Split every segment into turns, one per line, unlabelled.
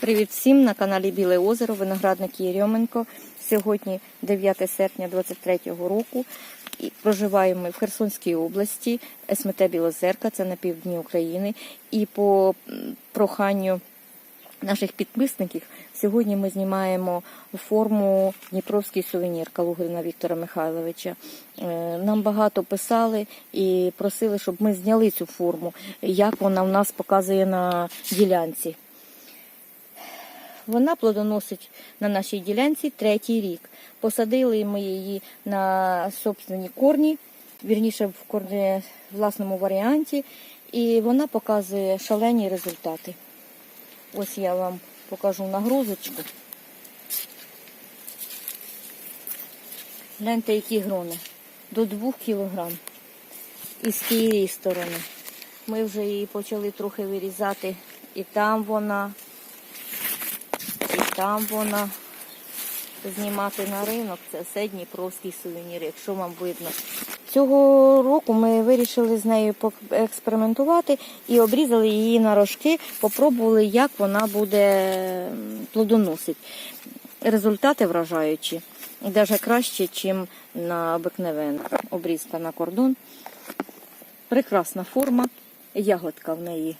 Привіт всім на каналі Біле Озеро, виноградник Єрьоменко. Сьогодні 9 серпня 2023 року. І проживаємо ми в Херсонській області, СМТ Білозерка, це на півдні України. І по проханню наших підписників сьогодні ми знімаємо форму Дніпровський сувенір Калугина Віктора Михайловича. Е, Нам багато писали і просили, щоб ми зняли цю форму, як вона в нас показує на ділянці. Вона плодоносить на нашій ділянці третій рік. Посадили ми її на собственні корні, вірніше в корні власному варіанті, і вона показує шалені результати. Ось я вам покажу нагрузочку. Гляньте, які грони. До 2 кілограм. І з тієї сторони. Ми вже її почали трохи вирізати. І там вона, там вона. Знімати на ринок це все Дніпровський сувенір, якщо вам видно. Цього року ми вирішили з нею експериментувати і обрізали її на рожки, попробували, як вона буде плодоносити. Результати вражаючі, навіть краще, ніж на обикновенну обрізка на кордон. Прекрасна форма, ягодка в неї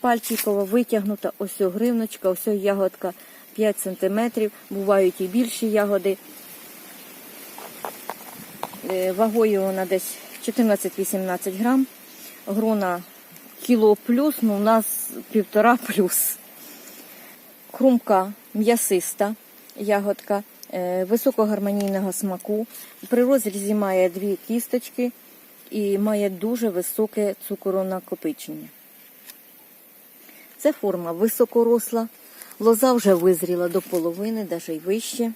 пальчикова витягнута, ось гривночка, ось ягодка 5 см, бувають і більші ягоди. Е, Вагою вона десь 14-18 грам. Грона кіло плюс, ну у нас півтора плюс. Хрумка м'ясиста ягодка, е, високогармонійного смаку. При розрізі має дві кісточки і має дуже високе цукронакопичення. Це форма високоросла. Лоза вже визріла до половини, навіть вище.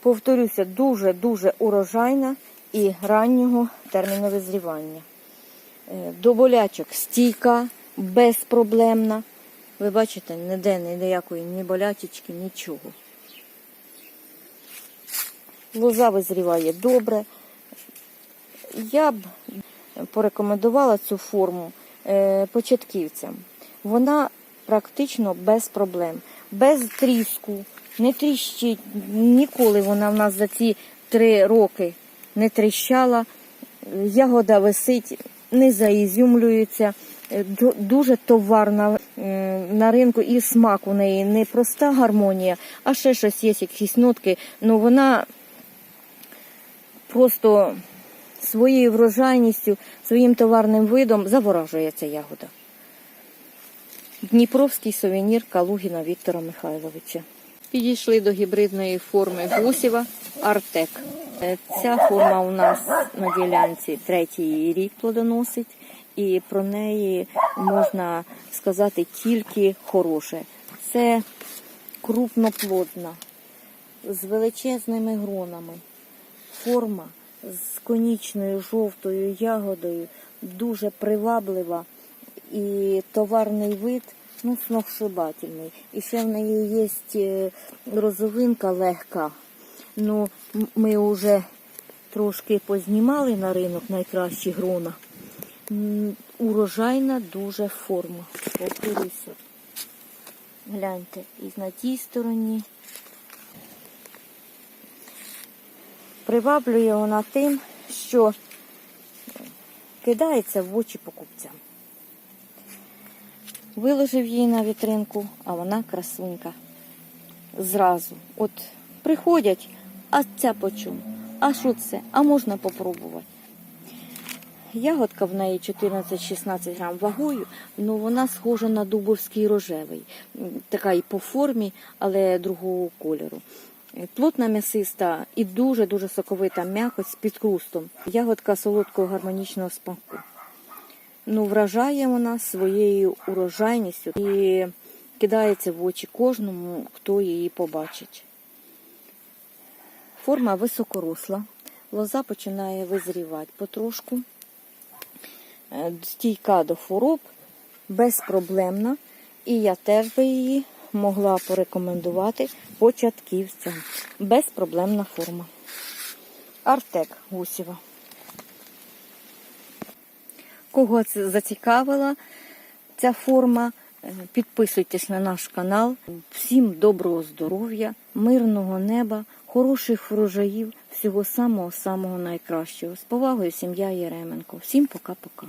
Повторюся, дуже-дуже урожайна і раннього терміну визрівання. Е, До болячок стійка, безпроблемна. Ви бачите, ніде ніякої ні болячечки, нічого. Лоза визріває добре. Я б порекомендувала цю форму е, початківцям. Вона практично без проблем, без тріску, не тріщить. Ніколи вона в нас за ці три роки не тріщала. Ягода висить, не заізюмлюється. Дуже товарна е, на ринку і смак у неї не проста гармонія, а ще щось є, якісь нотки. Ну вона просто своєю врожайністю, своїм товарним видом заворажує ця ягода. Дніпровський сувенір Калугіна Віктора Михайловича. Підійшли до гібридної форми Гусєва Артек. Е, Ця форма у нас на ділянці третій рік плодоносить, і про неї можна сказати тільки хороше. Це крупноплодна, з величезними гронами. Форма з конічною жовтою ягодою, дуже приваблива і товарний вид ну, сногсшибательний. І ще в неї є е, розовинка легка. Ну, ми вже трошки познімали на ринок найкращі грона. Урожайна дуже форма. Повторюся. Гляньте, і на тій стороні. Приваблює вона тим, що кидається в очі покупцям. Виложив її на вітринку, а вона красунька. Зразу. От приходять, а ця по чому? А що це? А можна попробувати. Ягодка в неї 14-16 грам вагою, але вона схожа на дубовський рожевий. Така і по формі, але другого кольору. Плотна м'ясиста і дуже-дуже соковита м'якость з підкрустом. Ягодка солодкого гармонічного смаку. Ну, вражає вона своєю урожайністю і кидається в очі кожному, хто її побачить. Форма високоросла, лоза починає визрівати потрошку, Е, стійка до хвороб, безпроблемна, і я теж би її могла порекомендувати початківцям. Безпроблемна форма. Артек Гусєва. Кого це зацікавила ця форма, Е, Підписуйтесь на наш канал. Всім доброго здоров'я, мирного неба, хороших врожаїв, всього самого самого найкращого. З повагою, сім'я Єременко. Всім пока-пока.